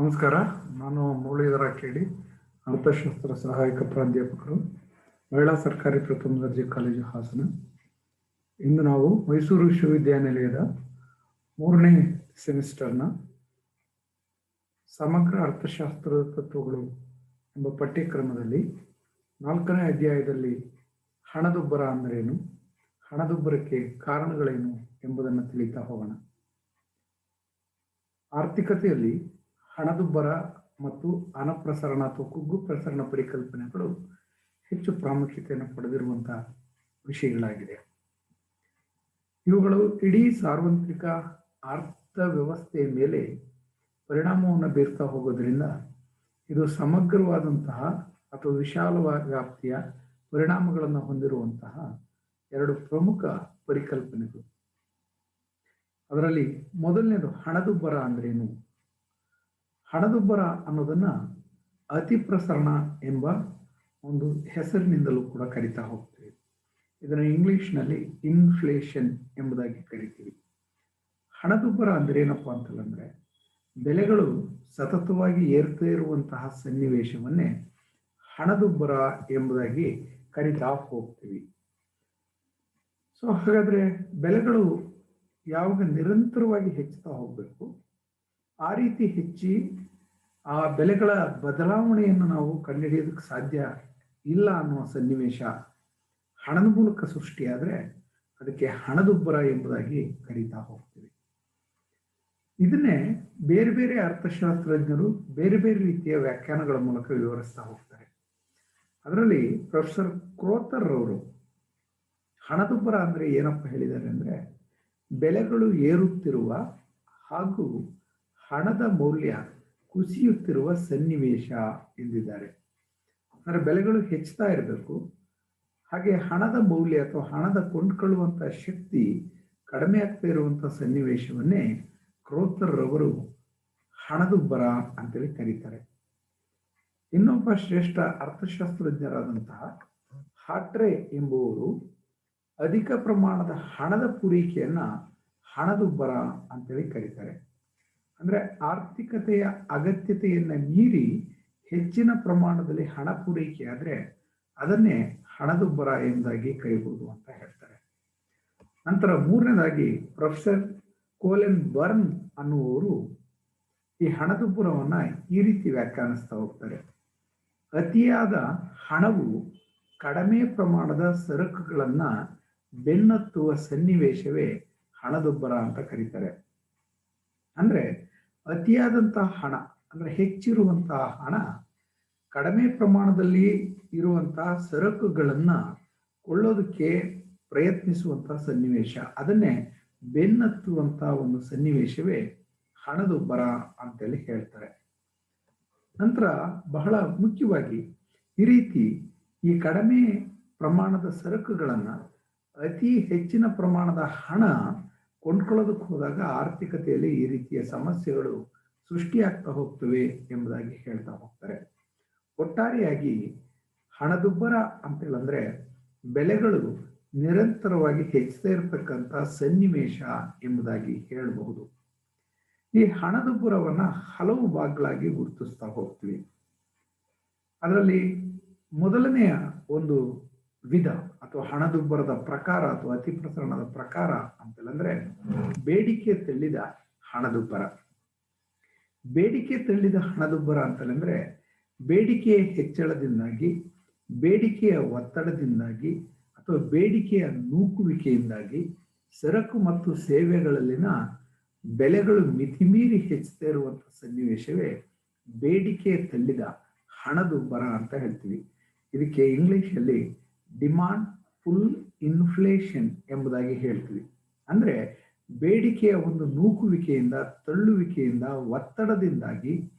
ನಮಸ್ಕಾರ. ನಾನು ಮುರಳೀಧರ ಕೇಳಿ ಅರ್ಥಶಾಸ್ತ್ರ ಸಹಾಯಕ ಪ್ರಾಧ್ಯಾಪಕರು, ಮಹಿಳಾ ಸರ್ಕಾರಿ ಪ್ರಥಮ ದರ್ಜೆ ಕಾಲೇಜು ಹಾಸನ. ಇಂದು ನಾವು ಮೈಸೂರು ವಿಶ್ವವಿದ್ಯಾನಿಲಯದ ಮೂರನೇ ಸೆಮಿಸ್ಟರ್ನ ಸಮಗ್ರ ಅರ್ಥಶಾಸ್ತ್ರದ ತತ್ವಗಳು ಎಂಬ ಪಠ್ಯಕ್ರಮದಲ್ಲಿ ನಾಲ್ಕನೇ ಅಧ್ಯಾಯದಲ್ಲಿ ಹಣದುಬ್ಬರ ಅಂದ್ರೇನು, ಹಣದುಬ್ಬರಕ್ಕೆ ಕಾರಣಗಳೇನು ಎಂಬುದನ್ನು ತಿಳಿತಾ ಹೋಗೋಣ. ಆರ್ಥಿಕತೆಯಲ್ಲಿ ಹಣದುಬ್ಬರ ಮತ್ತು ಅನಪ್ರಸರಣ ಅಥವಾ ಕುಗ್ಗು ಪ್ರಸರಣ ಪರಿಕಲ್ಪನೆಗಳು ಹೆಚ್ಚು ಪ್ರಾಮುಖ್ಯತೆಯನ್ನು ಪಡೆದಿರುವಂತಹ ವಿಷಯಗಳಾಗಿದೆ. ಇವುಗಳು ಇಡೀ ಸಾರ್ವತ್ರಿಕ ಅರ್ಥವ್ಯವಸ್ಥೆಯ ಮೇಲೆ ಪರಿಣಾಮವನ್ನು ಬೀರ್ತಾ ಹೋಗೋದ್ರಿಂದ ಇದು ಸಮಗ್ರವಾದಂತಹ ಅಥವಾ ವಿಶಾಲವಾದ ವ್ಯಾಪ್ತಿಯ ಪರಿಣಾಮಗಳನ್ನು ಹೊಂದಿರುವಂತಹ ಎರಡು ಪ್ರಮುಖ ಪರಿಕಲ್ಪನೆಗಳು. ಅದರಲ್ಲಿ ಮೊದಲನೇದು ಹಣದುಬ್ಬರ ಅಂದ್ರೇನು? ಹಣದುಬ್ಬರ ಅನ್ನೋದನ್ನ ಅತಿ ಪ್ರಸರಣ ಎಂಬ ಒಂದು ಹೆಸರಿನಿಂದಲೂ ಕೂಡ ಕರಿತಾ ಹೋಗ್ತೀವಿ. ಇದನ್ನು ಇಂಗ್ಲಿಷ್ನಲ್ಲಿ ಇನ್ಫ್ಲೇಷನ್ ಎಂಬುದಾಗಿ ಕರಿತೀವಿ. ಹಣದುಬ್ಬರ ಅಂದ್ರೆ ಏನಪ್ಪಾ ಅಂತಂದ್ರೆ ಬೆಲೆಗಳು ಸತತವಾಗಿ ಏರ್ತಾ ಇರುವಂತಹ ಸನ್ನಿವೇಶವನ್ನೇ ಹಣದುಬ್ಬರ ಎಂಬುದಾಗಿ ಕರಿತಾ ಹೋಗ್ತೀವಿ. ಸೊ ಹಾಗಾದ್ರೆ ಬೆಲೆಗಳು ಯಾವಾಗ ನಿರಂತರವಾಗಿ ಹೆಚ್ಚುತ್ತಾ ಹೋಗಬೇಕು? ಆ ರೀತಿ ಹೆಚ್ಚಿ ಆ ಬೆಲೆಗಳ ಬದಲಾವಣೆಯನ್ನು ನಾವು ಕಂಡುಹಿಡಿಯೋದಕ್ಕೆ ಸಾಧ್ಯ ಇಲ್ಲ ಅನ್ನುವ ಸನ್ನಿವೇಶ ಹಣದ ಮೂಲಕ ಸೃಷ್ಟಿಯಾದರೆ ಅದಕ್ಕೆ ಹಣದುಬ್ಬರ ಎಂಬುದಾಗಿ ಕರೀತಾ ಹೋಗ್ತೀವಿ. ಇದನ್ನೇ ಬೇರೆ ಬೇರೆ ಅರ್ಥಶಾಸ್ತ್ರಜ್ಞರು ಬೇರೆ ಬೇರೆ ರೀತಿಯ ವ್ಯಾಖ್ಯಾನಗಳ ಮೂಲಕ ವಿವರಿಸ್ತಾ ಹೋಗ್ತಾರೆ. ಅದರಲ್ಲಿ ಪ್ರೊಫೆಸರ್ ಕ್ರೋತರ್ ಅವರು ಹಣದುಬ್ಬರ ಅಂದ್ರೆ ಏನಪ್ಪ ಹೇಳಿದ್ದಾರೆ ಅಂದ್ರೆ ಬೆಲೆಗಳು ಏರುತ್ತಿರುವ ಹಾಗೂ ಹಣದ ಮೌಲ್ಯ ಕುಸಿಯುತ್ತಿರುವ ಸನ್ನಿವೇಶ ಎಂದಿದ್ದಾರೆ. ಅಂದರೆ ಬೆಲೆಗಳು ಹೆಚ್ಚುತ್ತಾ ಇರಬೇಕು. ಹಾಗೆ ಹಣದ ಮೌಲ್ಯ ಅಥವಾ ಹಣದ ಕೊಂಡ್ಕೊಳ್ಳುವಂಥ ಶಕ್ತಿ ಕಡಿಮೆ ಆಗ್ತಾ ಇರುವಂಥ ಸನ್ನಿವೇಶವನ್ನೇ ಕ್ರೋತರವರು ಹಣದುಬ್ಬರ ಅಂತೇಳಿ ಕರೀತಾರೆ. ಇನ್ನೊಬ್ಬ ಶ್ರೇಷ್ಠ ಅರ್ಥಶಾಸ್ತ್ರಜ್ಞರಾದಂತಹ ಹಾಟ್ರೆ ಎಂಬುವರು ಅಧಿಕ ಪ್ರಮಾಣದ ಹಣದ ಪೂರೈಕೆಯನ್ನು ಹಣದುಬ್ಬರ ಅಂತೇಳಿ ಕರೀತಾರೆ. ಅಂದ್ರೆ ಆರ್ಥಿಕತೆಯ ಅಗತ್ಯತೆಯನ್ನ ಮೀರಿ ಹೆಚ್ಚಿನ ಪ್ರಮಾಣದಲ್ಲಿ ಹಣ ಪೂರೈಕೆ ಆದ್ರೆ ಅದನ್ನೇ ಹಣದುಬ್ಬರ ಎಂದಾಗಿ ಕರಿಬಹುದು ಅಂತ ಹೇಳ್ತಾರೆ. ನಂತರ ಮೂರನೇದಾಗಿ ಪ್ರೊಫೆಸರ್ ಕೋಲೆನ್ ಬರ್ನ್ ಅನ್ನುವರು ಈ ಹಣದುಬ್ಬರವನ್ನ ಈ ರೀತಿ ವ್ಯಾಖ್ಯಾನಿಸ್ತಾ ಹೋಗ್ತಾರೆ. ಅತಿಯಾದ ಹಣವು ಕಡಿಮೆ ಪ್ರಮಾಣದ ಸರಕುಗಳನ್ನ ಬೆನ್ನತ್ತುವ ಸನ್ನಿವೇಶವೇ ಹಣದುಬ್ಬರ ಅಂತ ಕರೀತಾರೆ. ಅಂದ್ರೆ ಅತಿಯಾದಂತಹ ಹಣ, ಅಂದ್ರೆ ಹೆಚ್ಚಿರುವಂತಹ ಹಣ, ಕಡಿಮೆ ಪ್ರಮಾಣದಲ್ಲಿ ಇರುವಂತಹ ಸರಕುಗಳನ್ನು ಕೊಳ್ಳೋದಕ್ಕೆ ಪ್ರಯತ್ನಿಸುವಂತಹ ಸನ್ನಿವೇಶ. ಅದನ್ನೇ ಬೆನ್ನತ್ತುವಂತಹ ಒಂದು ಸನ್ನಿವೇಶವೇ ಹಣದುಬ್ಬರ ಅಂತೇಳಿ ಹೇಳ್ತಾರೆ. ನಂತರ ಬಹಳ ಮುಖ್ಯವಾಗಿ ಈ ರೀತಿ ಈ ಕಡಿಮೆ ಪ್ರಮಾಣದ ಸರಕುಗಳನ್ನು ಅತಿ ಹೆಚ್ಚಿನ ಪ್ರಮಾಣದ ಹಣ ಕೊಂಡ್ಕೊಳ್ಳೋದಕ್ಕೆ ಹೋದಾಗ ಆರ್ಥಿಕತೆಯಲ್ಲಿ ಈ ರೀತಿಯ ಸಮಸ್ಯೆಗಳು ಸೃಷ್ಟಿಯಾಗ್ತಾ ಹೋಗ್ತವೆ ಎಂಬುದಾಗಿ ಹೇಳ್ತಾ ಹೋಗ್ತಾರೆ. ಒಟ್ಟಾರೆಯಾಗಿ ಹಣದುಬ್ಬರ ಅಂತ ಹೇಳಿದ್ರೆ ಬೆಲೆಗಳು ನಿರಂತರವಾಗಿ ಹೆಚ್ಚುತ್ತಾ ಇರತಕ್ಕಂಥ ಸನ್ನಿವೇಶ ಎಂಬುದಾಗಿ ಹೇಳಬಹುದು. ಈ ಹಣದುಬ್ಬರವನ್ನ ಹಲವು ಭಾಗಗಳಾಗಿ ಗುರುತಿಸ್ತಾ ಹೋಗ್ತೀವಿ. ಅದರಲ್ಲಿ ಮೊದಲನೆಯ ಒಂದು ವಿಧ ಅಥವಾ ಹಣದುಬ್ಬರದ ಪ್ರಕಾರ ಅಥವಾ ಅತಿ ಪ್ರಸರಣದ ಪ್ರಕಾರ ಅಂತಂದ್ರೆ ಬೇಡಿಕೆ ತಳ್ಳಿದ ಹಣದುಬ್ಬರ. ಬೇಡಿಕೆ ತಳ್ಳಿದ ಹಣದುಬ್ಬರ ಅಂತಂದ್ರೆ ಬೇಡಿಕೆಯ ಹೆಚ್ಚಳದಿಂದಾಗಿ, ಬೇಡಿಕೆಯ ಒತ್ತಡದಿಂದಾಗಿ ಅಥವಾ ಬೇಡಿಕೆಯ ನೂಕುವಿಕೆಯಿಂದಾಗಿ ಸರಕು ಮತ್ತು ಸೇವೆಗಳಲ್ಲಿನ ಬೆಲೆಗಳು ಮಿತಿಮೀರಿ ಹೆಚ್ಚುತ್ತಾ ಇರುವಂತಹ ಸನ್ನಿವೇಶವೇ ಬೇಡಿಕೆ ತಳ್ಳಿದ ಹಣದುಬ್ಬರ ಅಂತ ಹೇಳ್ತೀವಿ. ಇದಕ್ಕೆ ಇಂಗ್ಲಿಷಲ್ಲಿ ಡಿಮಾಂಡ್ ಫುಲ್ ಇನ್ಫ್ಲೇಷನ್ ಎಂಬುದಾಗಿ ಹೇಳ್ತೀವಿ. ಅಂದರೆ ಬೇಡಿಕೆಯ ಒಂದು ನೂಕುವಿಕೆಯಿಂದ, ತಳ್ಳುವಿಕೆಯಿಂದ, ಒತ್ತಡದಿಂದಾಗಿ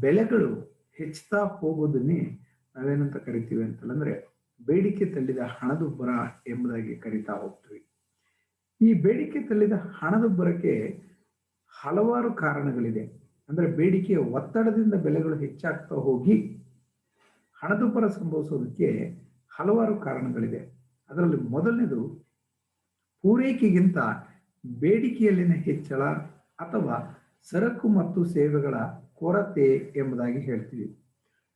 ಬೆಲೆಗಳು ಹೆಚ್ಚುತ್ತಾ ಹೋಗೋದನ್ನೇ ನಾವೇನಂತ ಕರಿತೀವಿ ಅಂತಂದ್ರೆ ಬೇಡಿಕೆ ತಳ್ಳಿದ ಹಣದುಬ್ಬರ ಎಂಬುದಾಗಿ ಕರಿತಾ ಹೋಗ್ತೀವಿ. ಈ ಬೇಡಿಕೆ ತಳ್ಳಿದ ಹಣದುಬ್ಬರಕ್ಕೆ ಹಲವಾರು ಕಾರಣಗಳಿದೆ. ಅಂದ್ರೆ ಬೇಡಿಕೆಯ ಒತ್ತಡದಿಂದ ಬೆಲೆಗಳು ಹೆಚ್ಚಾಗ್ತಾ ಹೋಗಿ ಹಣದುಬ್ಬರ ಸಂಭವಿಸೋದಕ್ಕೆ ಹಲವಾರು ಕಾರಣಗಳಿದೆ ಅದರಲ್ಲಿ ಮೊದಲನೇದು ಪೂರೈಕೆಗಿಂತ ಬೇಡಿಕೆಯಲ್ಲಿನ ಹೆಚ್ಚಳ ಅಥವಾ ಸರಕು ಮತ್ತು ಸೇವೆಗಳ ಕೊರತೆ ಎಂಬುದಾಗಿ ಹೇಳ್ತೀವಿ.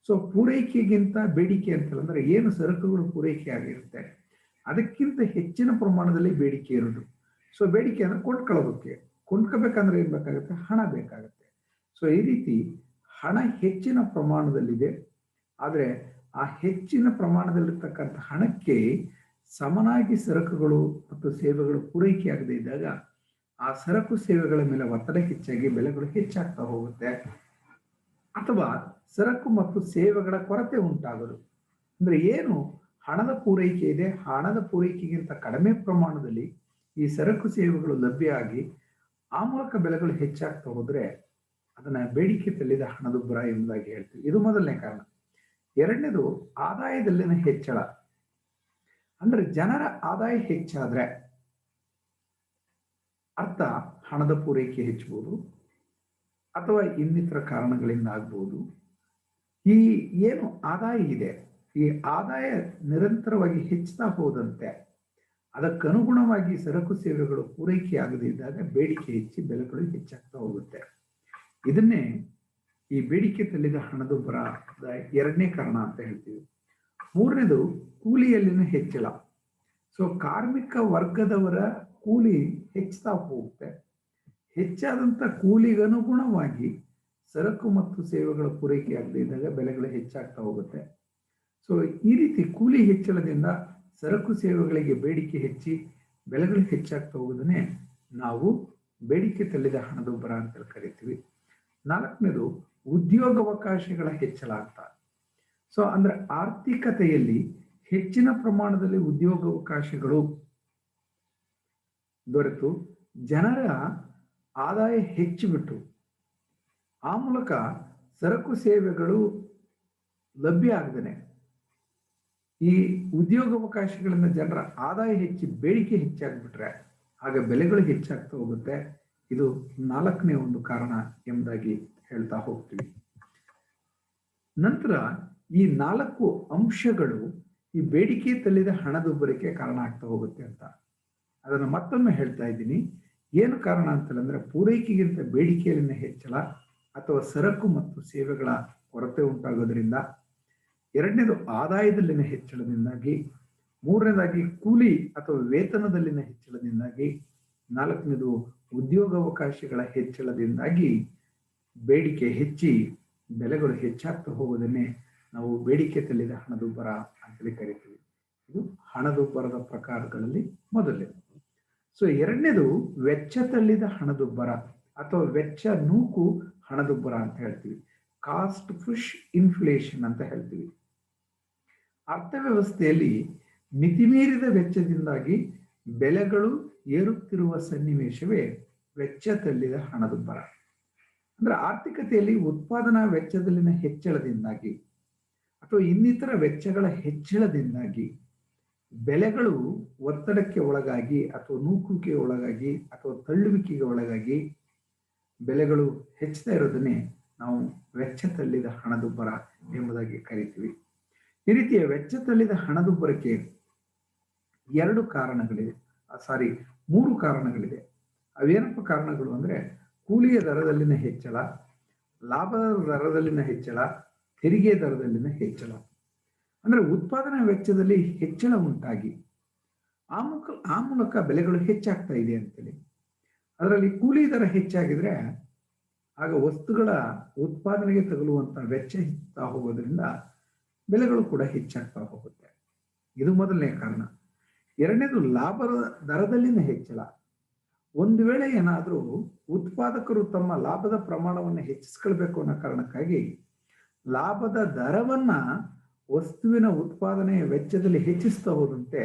ಸೊ ಪೂರೈಕೆಗಿಂತ ಬೇಡಿಕೆ ಅಂತಂದ್ರೆ ಏನು ಸರಕುಗಳು ಪೂರೈಕೆ ಆಗಿರುತ್ತೆ? ಅದಕ್ಕಿಂತ ಹೆಚ್ಚಿನ ಪ್ರಮಾಣದಲ್ಲಿ ಬೇಡಿಕೆ ಇರೋದು ಸೊ ಬೇಡಿಕೆ ಅಂದ್ರೆ ಕೊಂಡ್ಕೊಳ್ಳೋದಕ್ಕೆ. ಕೊಂಡ್ಕೋಬೇಕಂದ್ರೆ ಏನು ಬೇಕಾಗುತ್ತೆ? ಹಣ ಬೇಕಾಗುತ್ತೆ. ಸೊ ಈ ರೀತಿ ಹಣ ಹೆಚ್ಚಿನ ಪ್ರಮಾಣದಲ್ಲಿದೆ. ಆದರೆ ಆ ಹೆಚ್ಚಿನ ಪ್ರಮಾಣದಲ್ಲಿರ್ತಕ್ಕಂಥ ಹಣಕ್ಕೆ ಸಮನಾಗಿ ಸರಕುಗಳು ಮತ್ತು ಸೇವೆಗಳು ಪೂರೈಕೆಯಾಗದೇ ಇದ್ದಾಗ ಆ ಸರಕು ಸೇವೆಗಳ ಮೇಲೆ ಒತ್ತಡ ಹೆಚ್ಚಾಗಿ ಬೆಲೆಗಳು ಹೆಚ್ಚಾಗ್ತಾ ಹೋಗುತ್ತೆ. ಅಥವಾ ಸರಕು ಮತ್ತು ಸೇವೆಗಳ ಕೊರತೆ ಉಂಟಾಗೋದು. ಅಂದ್ರೆ ಏನು? ಹಣದ ಪೂರೈಕೆ ಇದೆ. ಹಣದ ಪೂರೈಕೆಗಿಂತ ಕಡಿಮೆ ಪ್ರಮಾಣದಲ್ಲಿ ಈ ಸರಕು ಸೇವೆಗಳು ಲಭ್ಯ ಆಗಿ ಆ ಮೂಲಕ ಬೆಲೆಗಳು ಹೆಚ್ಚಾಗ್ತಾ ಹೋದ್ರೆ ಅದನ್ನ ಬೇಡಿಕೆ ತಳ್ಳಿದ ಹಣದುಬ್ಬರ ಎಂಬುದಾಗಿ ಹೇಳ್ತೀವಿ. ಇದು ಮೊದಲನೇ ಕಾರಣ. ಎರಡನೇದು ಆದಾಯದಲ್ಲಿನ ಹೆಚ್ಚಳ. ಅಂದ್ರೆ ಜನರ ಆದಾಯ ಹೆಚ್ಚಾದ್ರೆ ಅರ್ಥ ಹಣದ ಪೂರೈಕೆ ಹೆಚ್ಚಬಹುದು, ಅಥವಾ ಇನ್ನಿತರ ಕಾರಣಗಳಿಂದ ಆಗ್ಬೋದು ಈ ಏನು ಆದಾಯ ಇದೆ, ಈ ಆದಾಯ ನಿರಂತರವಾಗಿ ಹೆಚ್ಚುತ್ತಾ ಹೋದಂತೆ ಅದಕ್ಕನುಗುಣವಾಗಿ ಸರಕು ಸೇವೆಗಳು ಪೂರೈಕೆ ಆಗದಿದ್ದಾಗ ಬೇಡಿಕೆ ಹೆಚ್ಚಿ ಬೆಲೆಗಳು ಹೆಚ್ಚಾಗ್ತಾ ಹೋಗುತ್ತೆ. ಇದನ್ನೇ ಈ ಬೇಡಿಕೆ ತಳ್ಳಿದ ಹಣದುಬ್ಬರದ ಎರಡನೇ ಕಾರಣ ಅಂತ ಹೇಳ್ತೀವಿ. ಮೂರನೇದು ಕೂಲಿಯಲ್ಲಿನ ಹೆಚ್ಚಳ. ಸೊ ಕಾರ್ಮಿಕ ವರ್ಗದವರ ಕೂಲಿ ಹೆಚ್ಚುತ್ತಾ ಹೋಗುತ್ತೆ. ಹೆಚ್ಚಾದಂಥ ಕೂಲಿಗನುಗುಣವಾಗಿ ಸರಕು ಮತ್ತು ಸೇವೆಗಳ ಪೂರೈಕೆ ಆಗದೇ ಇದ್ದಾಗ ಬೆಲೆಗಳು ಹೆಚ್ಚಾಗ್ತಾ ಹೋಗುತ್ತೆ. ಸೊ ಈ ರೀತಿ ಕೂಲಿ ಹೆಚ್ಚಳದಿಂದ ಸರಕು ಸೇವೆಗಳಿಗೆ ಬೇಡಿಕೆ ಹೆಚ್ಚಿ ಬೆಲೆಗಳು ಹೆಚ್ಚಾಗ್ತಾ ಹೋಗೋದನ್ನೇ ನಾವು ಬೇಡಿಕೆ ತಳ್ಳಿದ ಹಣದುಬ್ಬರ ಅಂತ ಕರಿತೀವಿ. ನಾಲ್ಕನೇದು ಉದ್ಯೋಗಾವಕಾಶಗಳ ಹೆಚ್ಚಳ ಆಗ್ತಾ ಸೊ ಅಂದ್ರೆ ಆರ್ಥಿಕತೆಯಲ್ಲಿ ಹೆಚ್ಚಿನ ಪ್ರಮಾಣದಲ್ಲಿ ಉದ್ಯೋಗಾವಕಾಶಗಳು ದೊರೆತು, ಜನರ ಆದಾಯ ಹೆಚ್ಚಿಬಿಟ್ಟು ಆ ಮೂಲಕ ಸರಕು ಸೇವೆಗಳು ಲಭ್ಯ ಆಗದೇನೆ. ಈ ಉದ್ಯೋಗಾವಕಾಶಗಳಿಂದ ಜನರ ಆದಾಯ ಹೆಚ್ಚಿ, ಬೇಡಿಕೆ ಹೆಚ್ಚಾಗ್ಬಿಟ್ರೆ, ಆಗ ಬೆಲೆಗಳು ಹೆಚ್ಚಾಗ್ತಾ ಹೋಗುತ್ತೆ. ಇದು ನಾಲ್ಕನೇ ಒಂದು ಕಾರಣ ಎಂಬುದಾಗಿ ಹೇಳ್ತಾ ಹೋಗ್ತೀವಿ. ನಂತರ ಈ ನಾಲ್ಕು ಅಂಶಗಳು ಈ ಬೇಡಿಕೆ ತಲ್ಲಿದ ಹಣದುಬ್ಬರಕ್ಕೆ ಕಾರಣ ಆಗ್ತಾ ಹೋಗುತ್ತೆ ಅಂತ. ಅದನ್ನು ಮತ್ತೊಮ್ಮೆ ಹೇಳ್ತಾ ಇದ್ದೀನಿ. ಏನು ಕಾರಣ ಅಂತಂದ್ರೆ ಪೂರೈಕೆಗಿಂತ ಬೇಡಿಕೆಯಲ್ಲಿನ ಹೆಚ್ಚಳ ಅಥವಾ ಸರಕು ಮತ್ತು ಸೇವೆಗಳ ಕೊರತೆ ಉಂಟಾಗೋದ್ರಿಂದ, ಎರಡನೇದು ಆದಾಯದಲ್ಲಿನ ಹೆಚ್ಚಳದಿಂದಾಗಿ, ಮೂರನೇದಾಗಿ ಕೂಲಿ ಅಥವಾ ವೇತನದಲ್ಲಿನ ಹೆಚ್ಚಳದಿಂದಾಗಿ, ನಾಲ್ಕನೇದು ಉದ್ಯೋಗಾವಕಾಶಗಳ ಹೆಚ್ಚಳದಿಂದಾಗಿ ಬೇಡಿಕೆ ಹೆಚ್ಚಿ ಬೆಲೆಗಳು ಹೆಚ್ಚಾಗ್ತಾ ಹೋಗೋದನ್ನೇ ನಾವು ಬೇಡಿಕೆ ತಲ್ಲಿದ ಹಣದುಬ್ಬರ ಅಂತೇಳಿ ಕರಿತೀವಿ. ಇದು ಹಣದುಬ್ಬರದ ಪ್ರಕಾರಗಳಲ್ಲಿ ಮೊದಲನೇದು ಸೊ ಎರಡನೇದು ವೆಚ್ಚ ತಳ್ಳಿದ ಹಣದುಬ್ಬರ ಅಥವಾ ವೆಚ್ಚ ನೂಕು ಹಣದುಬ್ಬರ ಅಂತ ಹೇಳ್ತೀವಿ. ಕಾಸ್ಟ್ ಪುಷ್ ಇನ್ಫ್ಲೇಷನ್ ಅಂತ ಹೇಳ್ತೀವಿ. ಅರ್ಥವ್ಯವಸ್ಥೆಯಲ್ಲಿ ಮಿತಿಮೀರಿದ ವೆಚ್ಚದಿಂದಾಗಿ ಬೆಲೆಗಳು ಏರುತ್ತಿರುವ ಸನ್ನಿವೇಶವೇ ವೆಚ್ಚ ತಳ್ಳಿದ ಹಣದುಬ್ಬರ. ಅಂದ್ರೆ ಆರ್ಥಿಕತೆಯಲ್ಲಿ ಉತ್ಪಾದನಾ ವೆಚ್ಚದಲ್ಲಿನ ಹೆಚ್ಚಳದಿಂದಾಗಿ ಅಥವಾ ಇನ್ನಿತರ ವೆಚ್ಚಗಳ ಹೆಚ್ಚಳದಿಂದಾಗಿ ಬೆಲೆಗಳು ಒತ್ತಡಕ್ಕೆ ಒಳಗಾಗಿ ಅಥವಾ ನೂಕುವಿಕೆಗೆ ಒಳಗಾಗಿ ಅಥವಾ ತಳ್ಳುವಿಕೆಗೆ ಒಳಗಾಗಿ ಬೆಲೆಗಳು ಹೆಚ್ಚುತ್ತಾ ಇರೋದನ್ನೇ ನಾವು ವೆಚ್ಚ ತಳ್ಳಿದ ಹಣದುಬ್ಬರ ಎಂಬುದಾಗಿ ಕರಿತೀವಿ. ಈ ರೀತಿಯ ವೆಚ್ಚ ತಳ್ಳಿದ ಹಣದುಬ್ಬರಕ್ಕೆ ಎರಡು ಕಾರಣಗಳಿವೆ ಸಾರಿ ಮೂರು ಕಾರಣಗಳಿದೆ. ಅವೇನಪ್ಪ ಕಾರಣಗಳು ಅಂದ್ರೆ ಕೂಲಿಯ ದರದಲ್ಲಿನ ಹೆಚ್ಚಳ, ಲಾಭದ ದರದಲ್ಲಿನ ಹೆಚ್ಚಳ, ತೆರಿಗೆ ದರದಲ್ಲಿನ ಹೆಚ್ಚಳ. ಅಂದ್ರೆ ಉತ್ಪಾದನಾ ವೆಚ್ಚದಲ್ಲಿ ಹೆಚ್ಚಳ ಉಂಟಾಗಿ ಆ ಮುಖ, ಆ ಮೂಲಕ ಬೆಲೆಗಳು ಹೆಚ್ಚಾಗ್ತಾ ಇದೆ ಅಂತೇಳಿ. ಅದರಲ್ಲಿ ಕೂಲಿ ದರ ಹೆಚ್ಚಾಗಿದ್ರೆ ಆಗ ವಸ್ತುಗಳ ಉತ್ಪಾದನೆಗೆ ತಗಲುವಂಥ ವೆಚ್ಚ ಹೆಚ್ಚುತ್ತಾ ಹೋಗೋದ್ರಿಂದ ಬೆಲೆಗಳು ಕೂಡ ಹೆಚ್ಚಾಗ್ತಾ ಹೋಗುತ್ತೆ. ಇದು ಮೊದಲನೇ ಕಾರಣ. ಎರಡನೇದು ಲಾಭದ ದರದಲ್ಲಿನ ಹೆಚ್ಚಳ. ಒಂದು ವೇಳೆ ಏನಾದರೂ ಉತ್ಪಾದಕರು ತಮ್ಮ ಲಾಭದ ಪ್ರಮಾಣವನ್ನು ಹೆಚ್ಚಿಸ್ಕೊಳ್ಬೇಕು ಅನ್ನೋ ಕಾರಣಕ್ಕಾಗಿ ಲಾಭದ ದರವನ್ನ ವಸ್ತುವಿನ ಉತ್ಪಾದನೆಯ ವೆಚ್ಚದಲ್ಲಿ ಹೆಚ್ಚಿಸ್ತಾ ಹೋದಂತೆ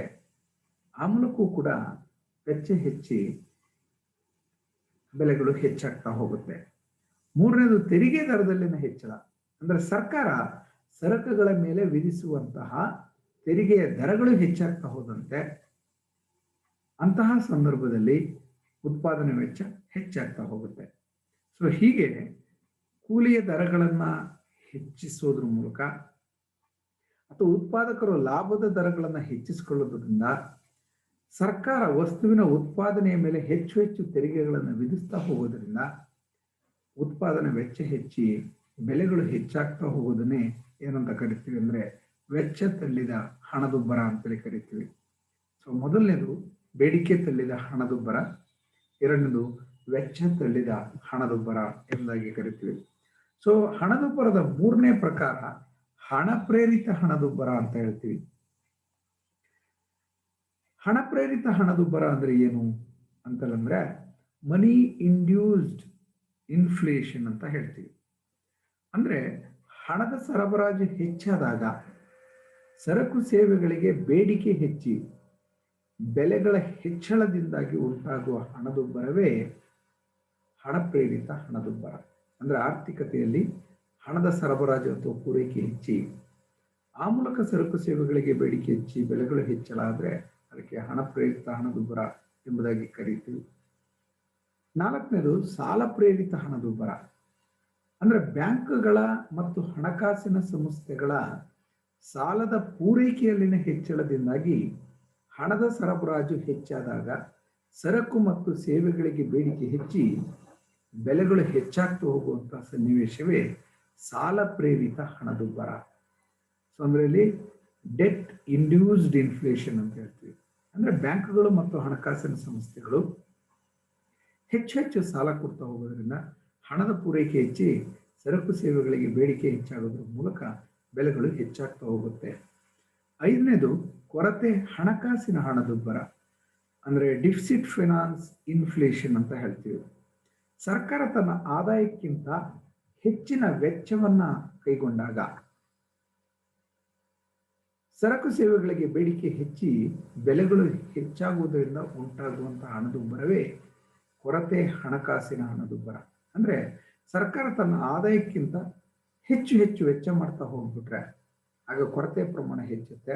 ಆಮ್ಲಕ್ಕೂ ಕೂಡ ವೆಚ್ಚ ಹೆಚ್ಚಿ ಬೆಲೆಗಳು ಹೆಚ್ಚಾಗ್ತಾ ಹೋಗುತ್ತೆ. ಮೂರನೇದು ತೆರಿಗೆ ದರದಲ್ಲಿನ ಹೆಚ್ಚಳ. ಅಂದ್ರೆ ಸರ್ಕಾರ ಸರಕುಗಳ ಮೇಲೆ ವಿಧಿಸುವಂತಹ ತೆರಿಗೆಯ ದರಗಳು ಹೆಚ್ಚಾಗ್ತಾ ಹೋದಂತೆ ಅಂತಹ ಸಂದರ್ಭದಲ್ಲಿ ಉತ್ಪಾದನೆ ವೆಚ್ಚ ಹೆಚ್ಚಾಗ್ತಾ ಹೋಗುತ್ತೆ. ಸೊ ಹೀಗೆ ಕೂಲಿಯ ದರಗಳನ್ನು ಹೆಚ್ಚಿಸೋದ್ರ ಮೂಲಕ ಅಥವಾ ಉತ್ಪಾದಕರು ಲಾಭದ ದರಗಳನ್ನು ಹೆಚ್ಚಿಸಿಕೊಳ್ಳೋದ್ರಿಂದ ಸರ್ಕಾರ ವಸ್ತುವಿನ ಉತ್ಪಾದನೆಯ ಮೇಲೆ ಹೆಚ್ಚು ಹೆಚ್ಚು ತೆರಿಗೆಗಳನ್ನು ವಿಧಿಸ್ತಾ ಹೋಗೋದ್ರಿಂದ ಉತ್ಪಾದನೆ ವೆಚ್ಚ ಹೆಚ್ಚಿ ಬೆಲೆಗಳು ಹೆಚ್ಚಾಗ್ತಾ ಹೋಗೋದನ್ನೇ ಏನಂತ ಕರಿತೀವಿ ಅಂದ್ರೆ ವೆಚ್ಚ ತಳ್ಳಿದ ಹಣದುಬ್ಬರ ಅಂತೇಳಿ ಕರಿತೀವಿ. ಸೊ ಮೊದಲನೇದು ಬೇಡಿಕೆ ತಳ್ಳಿದ ಹಣದುಬ್ಬರ. ಎರಡನೇದು ವೆಚ್ಚ ತಳ್ಳಿದ ಹಣದುಬ್ಬರ ಎಂಬುದಾಗಿ ಕರಿತೀವಿ. ಸೊ ಹಣದುಬ್ಬರದ ಮೂರನೇ ಪ್ರಕಾರ ಹಣ ಪ್ರೇರಿತ ಹಣದುಬ್ಬರ ಅಂತ ಹೇಳ್ತೀವಿ. ಹಣ ಪ್ರೇರಿತ ಹಣದುಬ್ಬರ ಅಂದ್ರೆ ಏನು ಅಂತಂದ್ರೆ ಮನಿ ಇಂಡ್ಯೂಸ್ಡ್ ಇನ್ಫ್ಲೇಷನ್ ಅಂತ ಹೇಳ್ತೀವಿ. ಅಂದ್ರೆ ಹಣದ ಸರಬರಾಜು ಹೆಚ್ಚಾದಾಗ ಸರಕು ಸೇವೆಗಳಿಗೆ ಬೇಡಿಕೆ ಹೆಚ್ಚಿ ಬೆಲೆಗಳ ಹೆಚ್ಚಳದಿಂದಾಗಿ ಉಂಟಾಗುವ ಹಣದುಬ್ಬರವೇ ಹಣ ಪ್ರೇರಿತ ಹಣದುಬ್ಬರ. ಅಂದ್ರೆ ಆರ್ಥಿಕತೆಯಲ್ಲಿ ಹಣದ ಸರಬರಾಜು ಅಥವಾ ಪೂರೈಕೆ ಹೆಚ್ಚಿ, ಆ ಮೂಲಕ ಸರಕು ಸೇವೆಗಳಿಗೆ ಬೇಡಿಕೆ ಹೆಚ್ಚಿ ಬೆಲೆಗಳು ಹೆಚ್ಚಳ ಆದ್ರೆ ಅದಕ್ಕೆ ಹಣ ಪ್ರೇರಿತ ಹಣದುಬ್ಬರ ಎಂಬುದಾಗಿ ಕರೀತೀವಿ. ನಾಲ್ಕನೇದು ಸಾಲ ಪ್ರೇರಿತ ಹಣದುಬ್ಬರ. ಅಂದ್ರೆ ಬ್ಯಾಂಕ್ಗಳ ಮತ್ತು ಹಣಕಾಸಿನ ಸಂಸ್ಥೆಗಳ ಸಾಲದ ಪೂರೈಕೆಯಲ್ಲಿನ ಹೆಚ್ಚಳದಿಂದಾಗಿ ಹಣದ ಸರಬರಾಜು ಹೆಚ್ಚಾದಾಗ ಸರಕು ಮತ್ತು ಸೇವೆಗಳಿಗೆ ಬೇಡಿಕೆ ಹೆಚ್ಚಿ ಬೆಲೆಗಳು ಹೆಚ್ಚಾಗ್ತಾ ಹೋಗುವಂತಹ ಸನ್ನಿವೇಶವೇ ಸಾಲ ಪ್ರೇರಿತ ಹಣದುಬ್ಬರ. ಸೊ ಅಂದ್ರೆ ಇಲ್ಲಿ ಡೆಟ್ ಇಂಡ್ಯೂಸ್ಡ್ ಇನ್ಫ್ಲೇಷನ್ ಅಂತ ಹೇಳ್ತೀವಿ. ಅಂದ್ರೆ ಬ್ಯಾಂಕ್ಗಳು ಮತ್ತು ಹಣಕಾಸಿನ ಸಂಸ್ಥೆಗಳು ಹೆಚ್ಚು ಹೆಚ್ಚು ಸಾಲ ಕೊಡ್ತಾ ಹೋಗೋದ್ರಿಂದ ಹಣದ ಪೂರೈಕೆ ಹೆಚ್ಚಿ ಸರಕು ಸೇವೆಗಳಿಗೆ ಬೇಡಿಕೆ ಹೆಚ್ಚಾಗೋದ್ರ ಮೂಲಕ ಬೆಲೆಗಳು ಹೆಚ್ಚಾಗ್ತಾ ಹೋಗುತ್ತೆ. ಐದನೇದು ಕೊರತೆ ಹಣಕಾಸಿನ ಹಣದುಬ್ಬರ, ಅಂದ್ರೆ ಡಿಫಿಸಿಟ್ ಫೈನಾನ್ಸ್ ಇನ್ಫ್ಲೇಷನ್ ಅಂತ ಹೇಳ್ತೀವಿ. ಸರ್ಕಾರ ತನ್ನ ಆದಾಯಕ್ಕಿಂತ ಹೆಚ್ಚಿನ ವೆಚ್ಚವನ್ನು ಕೈಗೊಂಡಾಗ, ಸರಕು ಸೇವೆಗಳಿಗೆ ಬೇಡಿಕೆ ಹೆಚ್ಚಿ ಬೆಲೆಗಳು ಹೆಚ್ಚಾಗುವುದರಿಂದ ಉಂಟಾಗುವಂತಹ ಹಣದುಬ್ಬರವೇ ಕೊರತೆ ಹಣಕಾಸಿನ ಹಣದುಬ್ಬರ. ಅಂದ್ರೆ ಸರ್ಕಾರ ತನ್ನ ಆದಾಯಕ್ಕಿಂತ ಹೆಚ್ಚು ಹೆಚ್ಚು ವೆಚ್ಚ ಮಾಡ್ತಾ ಹೋಗ್ಬಿಟ್ರೆ, ಆಗ ಕೊರತೆ ಪ್ರಮಾಣ ಹೆಚ್ಚುತ್ತೆ.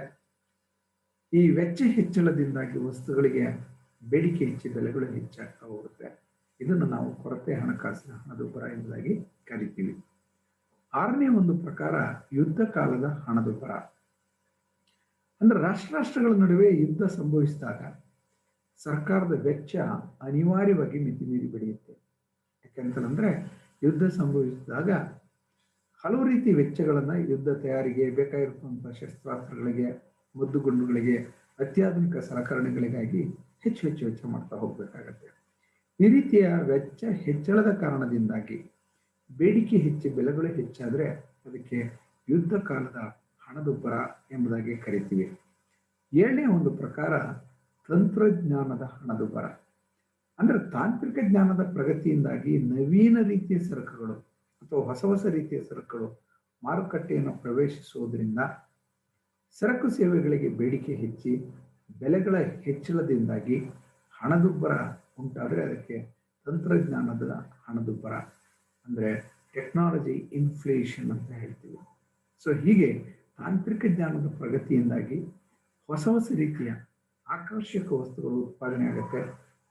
ಈ ವೆಚ್ಚ ಹೆಚ್ಚಳದಿಂದಾಗಿ ವಸ್ತುಗಳಿಗೆ ಬೇಡಿಕೆ ಹೆಚ್ಚಿ ಬೆಲೆಗಳು ಹೆಚ್ಚಾಗ್ತಾ ಹೋಗುತ್ತೆ. ಇದನ್ನು ನಾವು ಕೊರತೆ ಹಣಕಾಸಿನ ಹಣದುಬ್ಬರ ಎಂಬುದಾಗಿ ಕರಿತೀವಿ. ಆರನೇ ಒಂದು ಪ್ರಕಾರ ಯುದ್ಧ ಕಾಲದ ಹಣದುಬ್ಬರ. ಅಂದ್ರೆ ರಾಷ್ಟ್ರ ರಾಷ್ಟ್ರಗಳ ನಡುವೆ ಯುದ್ಧ ಸಂಭವಿಸಿದಾಗ ಸರ್ಕಾರದ ವೆಚ್ಚ ಅನಿವಾರ್ಯವಾಗಿ ಮಿತಿ ಮೀರಿ ಬೆಳೆಯುತ್ತೆ. ಯಾಕೆಂತಂದ್ರೆ ಯುದ್ಧ ಸಂಭವಿಸಿದಾಗ ಹಲವು ರೀತಿ ವೆಚ್ಚಗಳನ್ನು ಯುದ್ಧ ತಯಾರಿಗೆ ಬೇಕಾಗಿರುವಂಥ ಶಸ್ತ್ರಾಸ್ತ್ರಗಳಿಗೆ ಮದ್ದುಗುಂಡುಗಳಿಗೆ ಅತ್ಯಾಧುನಿಕ ಸಲಕರಣೆಗಳಿಗಾಗಿ ಹೆಚ್ಚು ಹೆಚ್ಚು ವೆಚ್ಚ ಮಾಡ್ತಾ ಹೋಗ್ಬೇಕಾಗತ್ತೆ. ಈ ರೀತಿಯ ವೆಚ್ಚ ಹೆಚ್ಚಳದ ಕಾರಣದಿಂದಾಗಿ ಬೇಡಿಕೆ ಹೆಚ್ಚಿ ಬೆಲೆಗಳು ಹೆಚ್ಚಾದರೆ ಅದಕ್ಕೆ ಯುದ್ಧ ಕಾಲದ ಹಣದುಬ್ಬರ ಎಂಬುದಾಗಿ ಕರಿತೀವಿ. ಏಳನೇ ಒಂದು ಪ್ರಕಾರ ತಂತ್ರಜ್ಞಾನದ ಹಣದುಬ್ಬರ. ಅಂದ್ರೆ ತಾಂತ್ರಿಕ ಜ್ಞಾನದ ಪ್ರಗತಿಯಿಂದಾಗಿ ನವೀನ ರೀತಿಯ ಸರಕುಗಳು ಅಥವಾ ಹೊಸ ಹೊಸ ರೀತಿಯ ಸರಕುಗಳು ಮಾರುಕಟ್ಟೆಯನ್ನು ಪ್ರವೇಶಿಸುವುದರಿಂದ ಸರಕು ಸೇವೆಗಳಿಗೆ ಬೇಡಿಕೆ ಹೆಚ್ಚಿ ಬೆಲೆಗಳ ಹೆಚ್ಚಳದಿಂದಾಗಿ ಹಣದುಬ್ಬರ ಉಂಟಾದರೆ ಅದಕ್ಕೆ ತಂತ್ರಜ್ಞಾನದ ಹಣದುಬ್ಬರ, ಅಂದರೆ ಟೆಕ್ನಾಲಜಿ ಇನ್ಫ್ಲೇಷನ್ ಅಂತ ಹೇಳ್ತೀವಿ. ಸೊ ಹೀಗೆ ತಾಂತ್ರಿಕ ಜ್ಞಾನದ ಪ್ರಗತಿಯಿಂದಾಗಿ ಹೊಸ ಹೊಸ ರೀತಿಯ ಆಕರ್ಷಕ ವಸ್ತುಗಳು ಉತ್ಪಾದನೆ ಆಗುತ್ತೆ.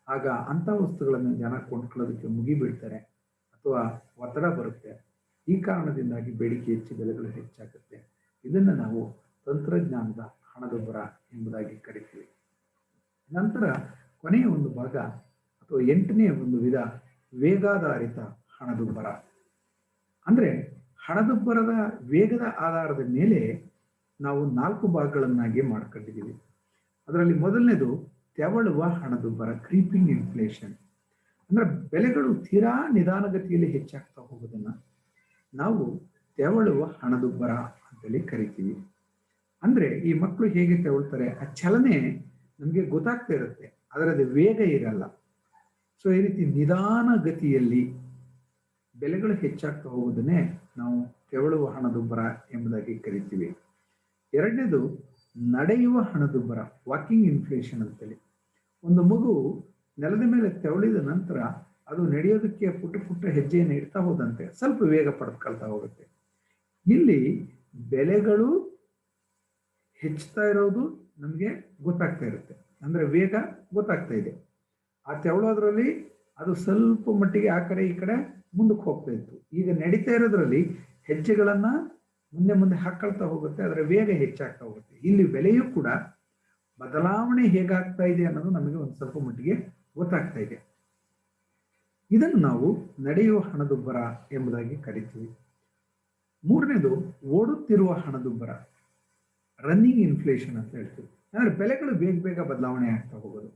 ಆಗ ಅಂಥ ವಸ್ತುಗಳನ್ನು ಜನ ಕೊಂಡ್ಕೊಳ್ಳೋದಕ್ಕೆ ಮುಗಿಬೀಳ್ತಾರೆ ಅಥವಾ ಒತ್ತಡ ಬರುತ್ತೆ. ಈ ಕಾರಣದಿಂದಾಗಿ ಬೇಡಿಕೆ ಹೆಚ್ಚು ಬೆಲೆಗಳು ಹೆಚ್ಚಾಗುತ್ತೆ. ಇದನ್ನು ನಾವು ತಂತ್ರಜ್ಞಾನದ ಹಣದುಬ್ಬರ ಎಂಬುದಾಗಿ ಕರಿತೀವಿ. ನಂತರ ಕೊನೆಯ ಒಂದು ಭಾಗ ಅಥವಾ ಎಂಟನೇ ಒಂದು ವಿಧ ವೇಗಾಧಾರಿತ ಹಣದುಬ್ಬರ. ಅಂದ್ರೆ ಹಣದುಬ್ಬರದ ವೇಗದ ಆಧಾರದ ಮೇಲೆ ನಾವು ನಾಲ್ಕು ಭಾಗಗಳನ್ನಾಗಿ ಮಾಡ್ಕೊಂಡಿದ್ದೀವಿ. ಅದರಲ್ಲಿ ಮೊದಲನೇದು ತೆವಳುವ ಹಣದುಬ್ಬರ ಕ್ರೀಪಿಂಗ್ ಇನ್ಫ್ಲೇಷನ್ ಅಂದ್ರೆ ಬೆಲೆಗಳು ತೀರಾ ನಿಧಾನಗತಿಯಲ್ಲಿ ಹೆಚ್ಚಾಗ್ತಾ ಹೋಗೋದನ್ನ ನಾವು ತೆವಳುವ ಹಣದುಬ್ಬರ ಅಂತೇಳಿ ಕರಿತೀವಿ. ಅಂದ್ರೆ ಈ ಮಕ್ಕಳು ಹೇಗೆ ತಗೊಳ್ತಾರೆ ಆ ಚಲನೆ ನಮಗೆ ಗೊತ್ತಾಗ್ತಾ ಇರುತ್ತೆ ಅದರದ್ದು ವೇಗ ಇರಲ್ಲ. ಸೊ ಈ ರೀತಿ ನಿಧಾನ ಗತಿಯಲ್ಲಿ ಬೆಲೆಗಳು ಹೆಚ್ಚಾಗ್ತಾ ಹೋಗೋದನ್ನೇ ನಾವು ತೆವಳುವ ಹಣದುಬ್ಬರ ಎಂಬುದಾಗಿ ಕರಿತೀವಿ. ಎರಡನೇದು, ನಡೆಯುವ ಹಣದುಬ್ಬರ ವಾಕಿಂಗ್ ಇನ್ಫ್ಲೇಷನ್ ಅಂತೇಳಿ. ಒಂದು ಮಗು ನೆಲದ ಮೇಲೆ ತೆವಳಿದ ನಂತರ ಅದು ನಡೆಯೋದಕ್ಕೆ ಪುಟ್ಟ ಪುಟ್ಟ ಹೆಜ್ಜೆಯನ್ನು ಇಡ್ತಾ ಹೋದಂತೆ, ಸ್ವಲ್ಪ ವೇಗ ಪಡೆದುಕೊಳ್ತಾ ಹೋಗುತ್ತೆ. ಇಲ್ಲಿ ಬೆಲೆಗಳು ಹೆಚ್ಚುತ್ತಾ ಇರೋದು ನಮಗೆ ಗೊತ್ತಾಗ್ತಾ ಇರುತ್ತೆ. ಅಂದರೆ ವೇಗ ಗೊತ್ತಾಗ್ತಾ ಇದೆ. ಆ ತೆವಳೋದ್ರಲ್ಲಿ ಅದು ಸ್ವಲ್ಪ ಮಟ್ಟಿಗೆ ಆ ಕಡೆ ಈ ಕಡೆ ಮುಂದಕ್ಕೆ ಹೋಗ್ತಾ ಇತ್ತು. ಈಗ ನಡೀತಾ ಇರೋದ್ರಲ್ಲಿ ಹೆಜ್ಜೆಗಳನ್ನು ಮುಂದೆ ಮುಂದೆ ಹಾಕೊಳ್ತಾ ಹೋಗುತ್ತೆ ಅದರ ವೇಗ ಹೆಚ್ಚಾಗ್ತಾ ಹೋಗುತ್ತೆ. ಇಲ್ಲಿ ಬೆಲೆಯೂ ಕೂಡ ಬದಲಾವಣೆ ಹೇಗಾಗ್ತಾ ಇದೆ ಅನ್ನೋದು ನಮಗೆ ಒಂದು ಸ್ವಲ್ಪ ಮಟ್ಟಿಗೆ ಗೊತ್ತಾಗ್ತಾ ಇದೆ. ಇದನ್ನು ನಾವು ನಡೆಯುವ ಹಣದುಬ್ಬರ ಎಂಬುದಾಗಿ ಕರಿತೀವಿ. ಮೂರನೇದು, ಓಡುತ್ತಿರುವ ಹಣದುಬ್ಬರ. ರನ್ನಿಂಗ್ ಇನ್ಫ್ಲೇಷನ್ ಅಂತ ಹೇಳ್ತೀವಿ. ಅಂದ್ರೆ ಬೆಲೆಗಳು ಬೇಗ ಬೇಗ ಬದಲಾವಣೆ ಆಗ್ತಾ ಹೋಗೋದು.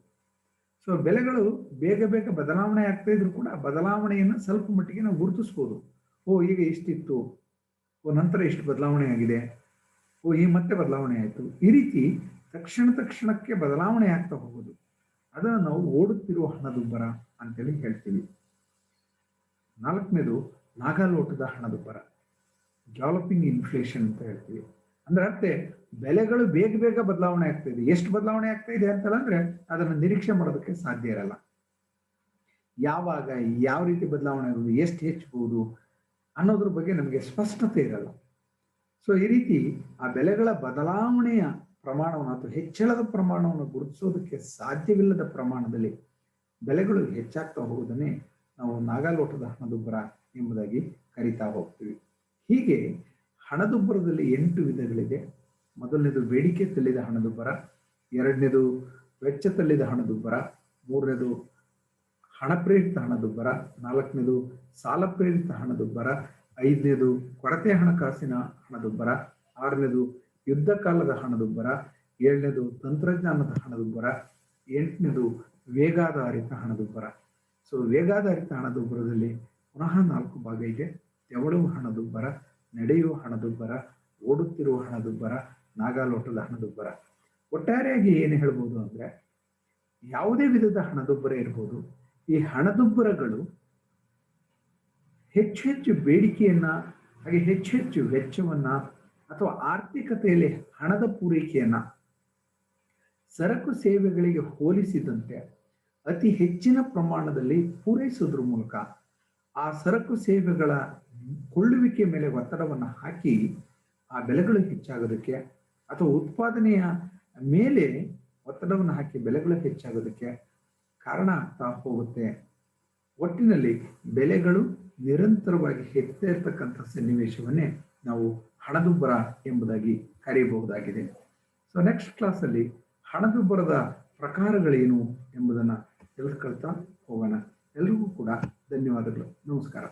ಸೊ ಬೆಲೆಗಳು ಬೇಗ ಬೇಗ ಬದಲಾವಣೆ ಆಗ್ತಾ ಇದ್ರು ಕೂಡ ಬದಲಾವಣೆಯನ್ನು ಸ್ವಲ್ಪ ಮಟ್ಟಿಗೆ ನಾವು ಗುರುತಿಸ್ಬೋದು. ಓ, ಈಗ ಇಷ್ಟಿತ್ತು ಓ, ನಂತರ ಎಷ್ಟು ಬದಲಾವಣೆ ಆಗಿದೆ? ಓ, ಈ ಮತ್ತೆ ಬದಲಾವಣೆ ಆಯಿತು. ಈ ರೀತಿ ತಕ್ಷಣ ತಕ್ಷಣಕ್ಕೆ ಬದಲಾವಣೆ ಆಗ್ತಾ ಹೋಗೋದು. ಅದನ್ನು ನಾವು ಓಡುತ್ತಿರುವ ಹಣದುಬ್ಬರ ಅಂತೇಳಿ ಹೇಳ್ತೀವಿ. ನಾಲ್ಕನೇದು ನಾಗಾಲೋಟದ ಹಣದುಬ್ಬರ. ಡೆವಲಪಿಂಗ್ ಇನ್ಫ್ಲೇಷನ್ ಅಂತ ಹೇಳ್ತೀವಿ. ಅಂದ್ರೆ ಅರ್ಥ ಬೆಲೆಗಳು ಬೇಗ ಬೇಗ ಬದಲಾವಣೆ ಆಗ್ತಾ ಇದೆ. ಎಷ್ಟು ಬದಲಾವಣೆ ಆಗ್ತಾ ಇದೆ ಅಂತಲ್ಲ ಅಂದ್ರೆ ಅದನ್ನು ನಿರೀಕ್ಷೆ ಮಾಡೋದಕ್ಕೆ ಸಾಧ್ಯ ಇರಲ್ಲ. ಯಾವಾಗ, ಯಾವ ರೀತಿ ಬದಲಾವಣೆ ಆಗೋದು, ಎಷ್ಟು ಹೆಚ್ಚಬಹುದು ಅನ್ನೋದ್ರ ಬಗ್ಗೆ ನಮಗೆ ಸ್ಪಷ್ಟತೆ ಇರಲ್ಲ. ಸೊ ಈ ರೀತಿ ಆ ಬೆಲೆಗಳ ಬದಲಾವಣೆಯ ಪ್ರಮಾಣವನ್ನು ಅಥವಾ ಹೆಚ್ಚಳದ ಪ್ರಮಾಣವನ್ನು ಗುರುತಿಸೋದಕ್ಕೆ ಸಾಧ್ಯವಿಲ್ಲದ ಪ್ರಮಾಣದಲ್ಲಿ ಬೆಲೆಗಳು ಹೆಚ್ಚಾಗ್ತಾ ಹೋಗುವುದನ್ನೇ ನಾವು ನಾಗಾಲೋಟದ ಹಣದುಬ್ಬರ ಎಂಬುದಾಗಿ ಕರಿತಾ ಹೋಗ್ತೀವಿ. ಹೀಗೆ ಹಣದುಬ್ಬರದಲ್ಲಿ ಎಂಟು ವಿಧಗಳಿದೆ. ಮೊದಲನೇದು ಬೇಡಿಕೆ ತಳ್ಳಿದ ಹಣದುಬ್ಬರ ಎರಡನೇದು ವೆಚ್ಚ ತಳ್ಳಿದ ಹಣದುಬ್ಬರ ಮೂರನೇದು ಹಣ ಪ್ರೇರಿತ ಹಣದುಬ್ಬರ ನಾಲ್ಕನೇದು ಸಾಲ ಪ್ರೇರಿತ ಹಣದುಬ್ಬರ ಐದನೇದು ಕೊರತೆ ಹಣಕಾಸಿನ ಹಣದುಬ್ಬರ ಆರನೇದು ಯುದ್ಧ ಕಾಲದ ಹಣದುಬ್ಬರ ಏಳನೇದು ತಂತ್ರಜ್ಞಾನದ ಹಣದುಬ್ಬರ ಎಂಟನೇದು ವೇಗಾಧಾರಿತ ಹಣದುಬ್ಬರ ಸೊ ವೇಗಾಧಾರಿತ ಹಣದುಬ್ಬರದಲ್ಲಿ ಪುನಃ ನಾಲ್ಕು ಭಾಗ ಇದೆ ತೆವಳುವ ಹಣದುಬ್ಬರ ನಡೆಯುವ ಹಣದುಬ್ಬರ ಓಡುತ್ತಿರುವ ಹಣದುಬ್ಬರ ನಾಗಾಲೋಟದ ಹಣದುಬ್ಬರ. ಒಟ್ಟಾರೆಯಾಗಿ ಏನು ಹೇಳ್ಬೋದು ಅಂದರೆ, ಯಾವುದೇ ವಿಧದ ಹಣದುಬ್ಬರ ಇರ್ಬೋದು, ಈ ಹಣದುಬ್ಬರಗಳು ಹೆಚ್ಚು ಹೆಚ್ಚು ಬೇಡಿಕೆಯನ್ನು, ಹಾಗೆ ಹೆಚ್ಚು ಹೆಚ್ಚು ವೆಚ್ಚವನ್ನು ಅಥವಾ ಆರ್ಥಿಕತೆಯಲ್ಲಿ ಹಣದ ಪೂರೈಕೆಯನ್ನು ಸರಕು ಸೇವೆಗಳಿಗೆ ಹೋಲಿಸಿದಂತೆ ಅತಿ ಹೆಚ್ಚಿನ ಪ್ರಮಾಣದಲ್ಲಿ ಪೂರೈಸೋದ್ರ ಮೂಲಕ ಆ ಸರಕು ಸೇವೆಗಳ ಕೊಳ್ಳುವಿಕೆ ಮೇಲೆ ಒತ್ತಡವನ್ನು ಹಾಕಿ ಆ ಬೆಲೆಗಳು ಹೆಚ್ಚಾಗೋದಕ್ಕೆ ಅಥವಾ ಉತ್ಪಾದನೆಯ ಮೇಲೆ ಒತ್ತಡವನ್ನು ಹಾಕಿ ಬೆಲೆಗಳು ಹೆಚ್ಚಾಗೋದಕ್ಕೆ ಕಾರಣ ಆಗ್ತಾ ಹೋಗುತ್ತೆ. ಒಟ್ಟಿನಲ್ಲಿ ಬೆಲೆಗಳು ನಿರಂತರವಾಗಿ ಹೆಚ್ಚುತ್ತಾ ಇರತಕ್ಕಂಥ ಸನ್ನಿವೇಶವನ್ನೇ ನಾವು ಹಣದುಬ್ಬರ ಎಂಬುದಾಗಿ ಕರೆಯಬಹುದಾಗಿದೆ. ಸೊ ನೆಕ್ಸ್ಟ್ ಕ್ಲಾಸಲ್ಲಿ ಹಣದುಬ್ಬರದ ಪ್ರಕಾರಗಳೇನು ಎಂಬುದನ್ನು ತಿಳಿದುಕೊಳ್ತಾ ಹೋಗೋಣ. ಎಲ್ರಿಗೂ ಕೂಡ ಧನ್ಯವಾದಗಳು. ನಮಸ್ಕಾರ.